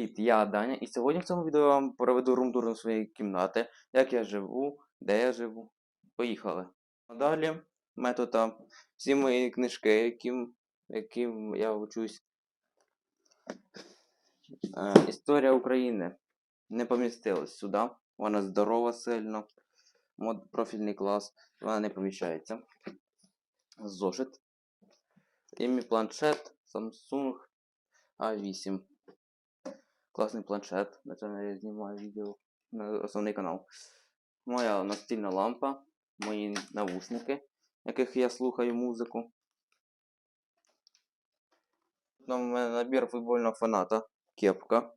Привіт, я Даня, і сьогодні в цьому відео я вам проведу румтур своєї кімнати, як я живу, де я живу. Поїхали. А Далі в мене тут а, всі мої книжки, яким, яким я вчусь. Історія України не помістилась сюди. Вона здорова сильно. Мод профільний клас. Вона не поміщається. Зошит. І мій планшет Samsung A8. Класний планшет. На цьому я знімаю відео на основний канал. Моя настільна лампа, мої навушники, яких я слухаю музику. У мене набір футбольного фаната. Кепка.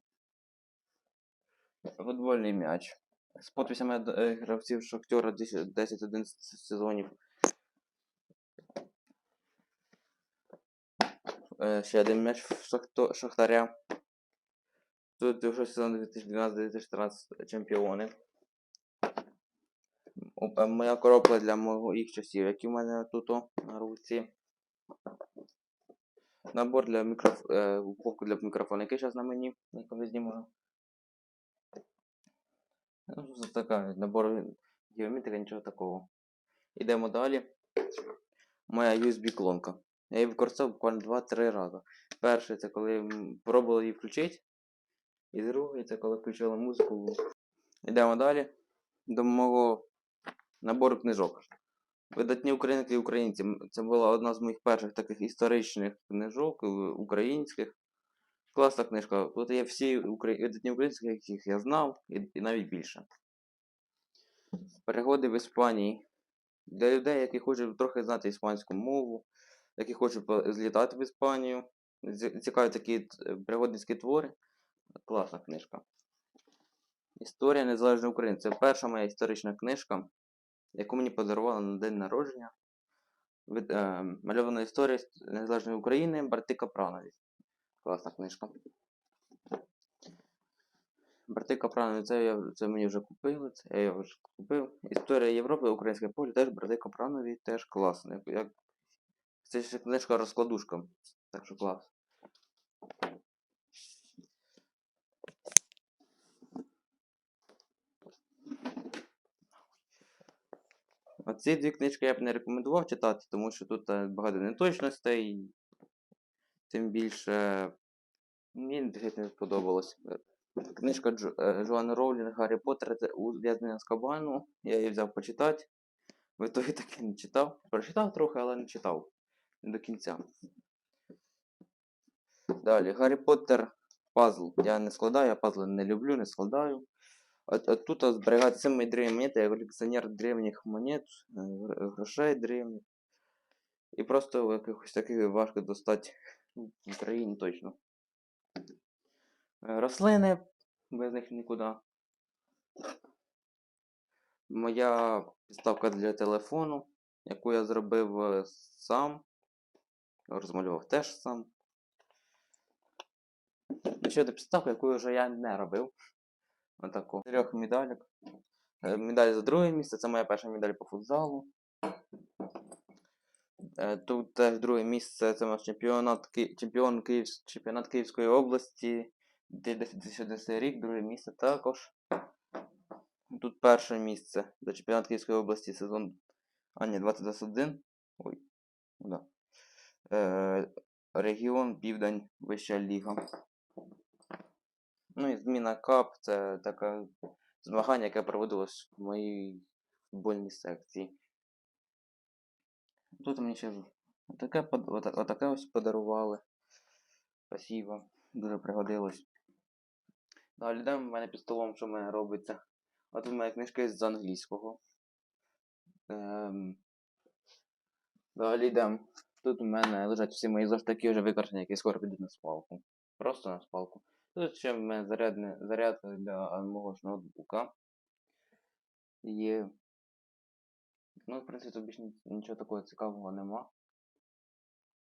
Футбольний м'яч. З подписями е, гравців Шахтера 10-11 сезонів. Е, Ще один м'яч Шахтаря. Тут вже сезон 2012-2013 чемпіони. Е, Моя коробка для моїх часів, які в мене тут на руці. Набор для мікроф... е, упаковка для мікрофона, який зараз на мені, який знімаю. Ну, це така набор геометрика, нічого такого. Ідемо далі. Моя USB-клонка. Я її використовував буквально 2-3 рази. Перше, це коли м, пробували її включити. І другий, це коли включили музику. Йдемо далі до мого набору книжок. Видатні українки і українці. Це була одна з моїх перших таких історичних книжок е, українських. Класна книжка. Тут є всі укра- видатні українські, яких я знав, і, і навіть більше. Перегоди в Іспанії. Для людей, які хочуть трохи знати іспанську мову, які хочуть злітати в Іспанію. Цікаві такі пригодницькі твори. Класна книжка. Історія Незалежної України. Це перша моя історична книжка, яку мені подарували на день народження. Від, е, мальована історія Незалежної України Брати Капранові. Класна книжка. Брати Капранові, це, я, це мені вже купили, це я його вже купив. Історія Європи, Українське поле, теж брати Капранові, теж класно. Як, як... Це ще книжка розкладушка. Так що клас. Оці дві книжки я б не рекомендував читати, тому що тут е, багато неточностей. Тим більше мені геть не сподобалось. Е, Книжка Джо, е, Джоанни Роулінг Гаррі Поттер це ув'язнення з кабану. Я її взяв почитати. В ітогі так і не читав. Прочитав трохи, але не читав. Не до кінця. Далі. Гаррі Поттер пазл. Я не складаю, я пазли не люблю, не складаю. Тут зберігати самі древні монети, я колекціонер древніх монет, е, грошей древніх. І просто якихось таких важко достати ну, в Україні точно. Е, Рослини, без них нікуди. Моя підставка для телефону, яку я зробив е, сам. Розмалював теж сам. Ще одна підставка, яку вже я не робив. Отаку. Трьох медалек. Е, Медаль за друге місце, це моя перша медаль по футзалу. Е, Тут теж друге місце, це наш чемпіонат, чемпіон Київ, чемпіонат Київської області. 2010 рік, друге місце також. Тут перше місце за чемпіонат Київської області сезон. А, ні, 2021. Ой. Да. Е, регіон Південь Вища Ліга. Ну і зміна КАП це таке змагання, яке проводилось в моїй футбольній секції. Тут мені ще отаке, отаке ось подарували. Спасибо, дуже пригодилось. Далі йдемо в мене під столом, що в мене робиться. От у мене книжки з англійського. Ем... Далі йдемо. Тут у мене лежать всі мої зошитаки вже використані, які скоро підуть на спалку. Просто на спалку. Тут ще в мене зарядне, заряд для мого ж ноутбука. Є. Ну, в принципі, тут більше нічого такого цікавого нема.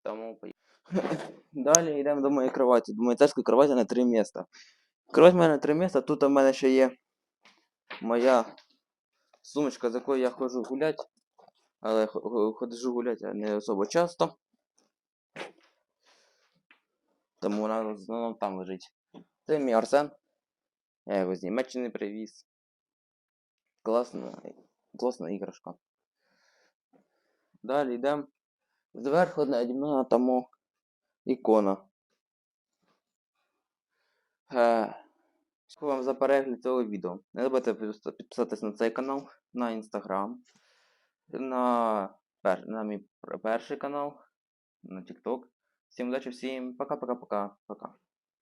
Тому. Далі йдемо до моєї кроваті. До моєї царської кроваті на три міста. Кровать в мене на три міста. Тут у мене ще є моя сумочка, з якою я ходжу гуляти. Але хо- хо- ходжу гуляти не особо часто. Тому вона в основному там лежить. Це мій Арсен. Я його з Німеччини привіз. Класна, класна іграшка. Далі йдемо. Зверху наді мною там ікона. Е, Дякую вам за перегляд цього відео. Не забудьте підпис- підписатись на цей канал, на інстаграм, на, пер... на мій перший канал, на TikTok. Всім удачі, всім пока-пока-пока. Пока.